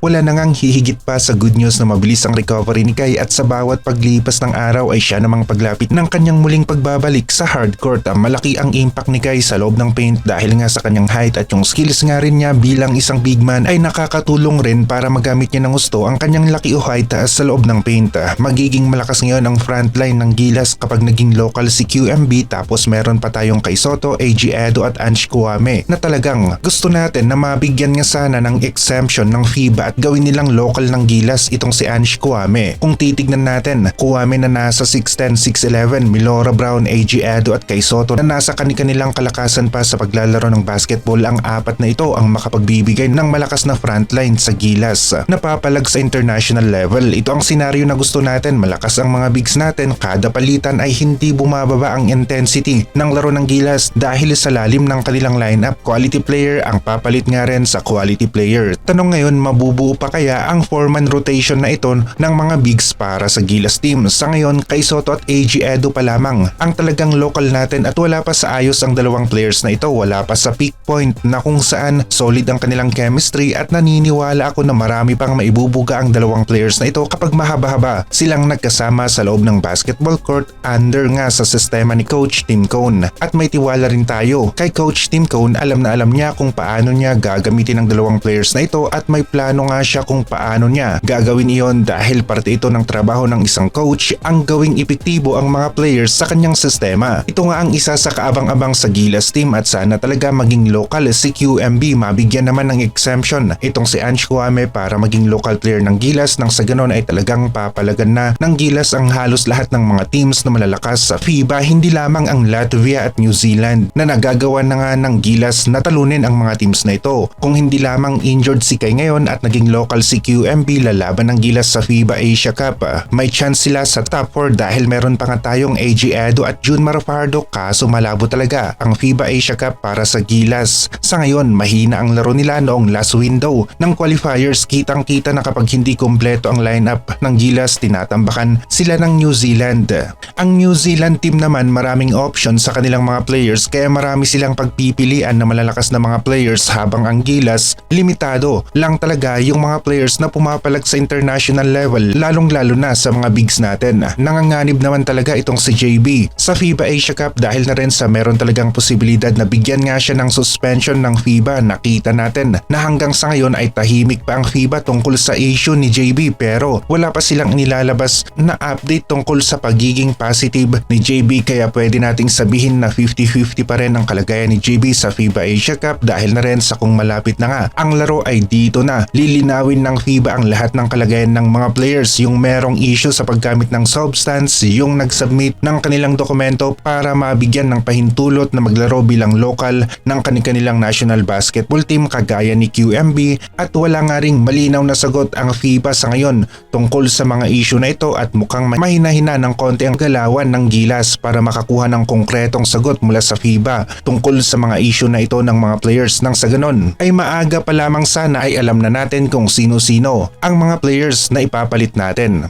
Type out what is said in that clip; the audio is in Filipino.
Wala na ngang hihigit pa sa good news na mabilis ang recovery ni Kai at sa bawat paglipas ng araw ay siya namang paglapit ng kanyang muling pagbabalik sa hardcourt. Malaki ang impact ni Kai sa loob ng paint dahil nga sa kanyang height at yung skills nga rin niya bilang isang big man ay nakakatulong rin para magamit niya ng gusto ang kanyang laki o height sa loob ng paint. Magiging malakas ngayon ang frontline ng Gilas kapag naging local si QMB tapos meron pa tayong kay Soto, AG Edo at Ansh Kuame na talagang gusto natin na mabigyan nga sana ng exemption ng FIBA at gawin nilang local ng Gilas itong si Ansh Kuame. Kung titignan natin, Kuame na nasa 6'10", 6'11", Milora Brown, AG Edo at kay Soto na nasa kanilang kalakasan pa sa paglalaro ng basketball ang apat na ito ang makapagbibigay ng malakas na frontline sa Gilas. Napapalag sa international level, ito ang senaryo na gusto natin. Malakas ang mga bigs natin, kada palitan ay hindi bumababa ang intensity ng laro ng Gilas dahil sa lalim ng kanilang lineup. Quality player ang papalit nga rin sa quality player. Tanong ngayon, mabubuo pa kaya ang four-man rotation na ito ng mga bigs para sa Gilas team? Sa ngayon, kay Soto at AG Edo pa lamang ang talagang local natin at wala pa sa ayos ang dalawang players na ito. Wala pa sa peak point na kung saan solid ang kanilang chemistry at naniniwala ako na marami pang maibubuga ang dalawang players na ito kapag mahaba-haba silang nagkasama sa loob ng basketball court under nga sa sistema ni Coach Tim Cone. At may tiwala rin tayo kay Coach Tim Cone alam na alam niya kung paano niya gagamitin ang dalawang players na ito at may plano nga siya kung paano niya gagawin iyon dahil parte ito ng trabaho ng isang coach ang gawing epektibo ang mga players sa kanyang sistema. Ito nga ang isa sa kaabang-abang sa Gilas team at sana talaga maging local si QMB mabigyan naman ng exemption itong si Ange Kwame para maging local player ng Gilas nang sa ganon ay talagang papalagan na ng Gilas ang halos lahat ng mga teams na malalakas sa FIBA hindi lamang ang Latvia at New Zealand na nagagawa na nga ng Gilas na talunin ang mga teams na ito. Kung hindi lamang injured si Kai ngayon at naging local si QMB lalaban ng Gilas sa FIBA Asia Cup, may chance sila sa top 4 dahil meron pa nga tayong AG Edo at June Marafardo kaso malabo talaga ang FIBA Asia Cup para sa Gilas. Sa ngayon, mahina ang laro nila noong last window ng qualifiers. Kitang kita na kapag hindi kompleto ang lineup ng Gilas, tinatambakan sila ng New Zealand. Ang New Zealand team naman maraming options sa kanilang mga players kaya marami silang pagpipilian na malalakas na mga players habang ang Gilas limitado lang talaga yung mga players na pumapalag sa international level lalong lalo na sa mga bigs natin. Nanganganib naman talaga itong si JB sa FIBA Asia Cup dahil na rin sa meron talagang posibilidad na bigyan nga siya ng suspension ng FIBA. Nakita natin na hanggang sa ngayon ay tahimik pa ang FIBA tungkol sa issue ni JB pero wala pa silang nilalabas na update tungkol sa pagiging positive ni JB kaya pwede nating sabihin na 50-50 pa rin ang kalagayan ni JB sa FIBA Asia Cup dahil na rin sa kung malapit na nga ang laro ay dito na lilinawin ng FIBA ang lahat ng kalagayan ng mga players. Yung merong issue sa paggamit ng substance yung nag-submit ng kanilang dokumento para mabigyan ng pahintulot na maglaro bilang local ng kanilang national basketball team kagaya ni QMB at wala nga ring malinaw na sagot ang FIBA sa ngayon tungkol sa mga issue na ito at mukhang mahina-hina ng konti ang galawan ng gilas para makakuha ng konkretong sagot mula sa FIBA tungkol sa mga issue na ito ng mga players. Nang sa ganon ay maaga pa lamang sana ay alam na natin kung sino-sino ang mga players na ipapalit natin.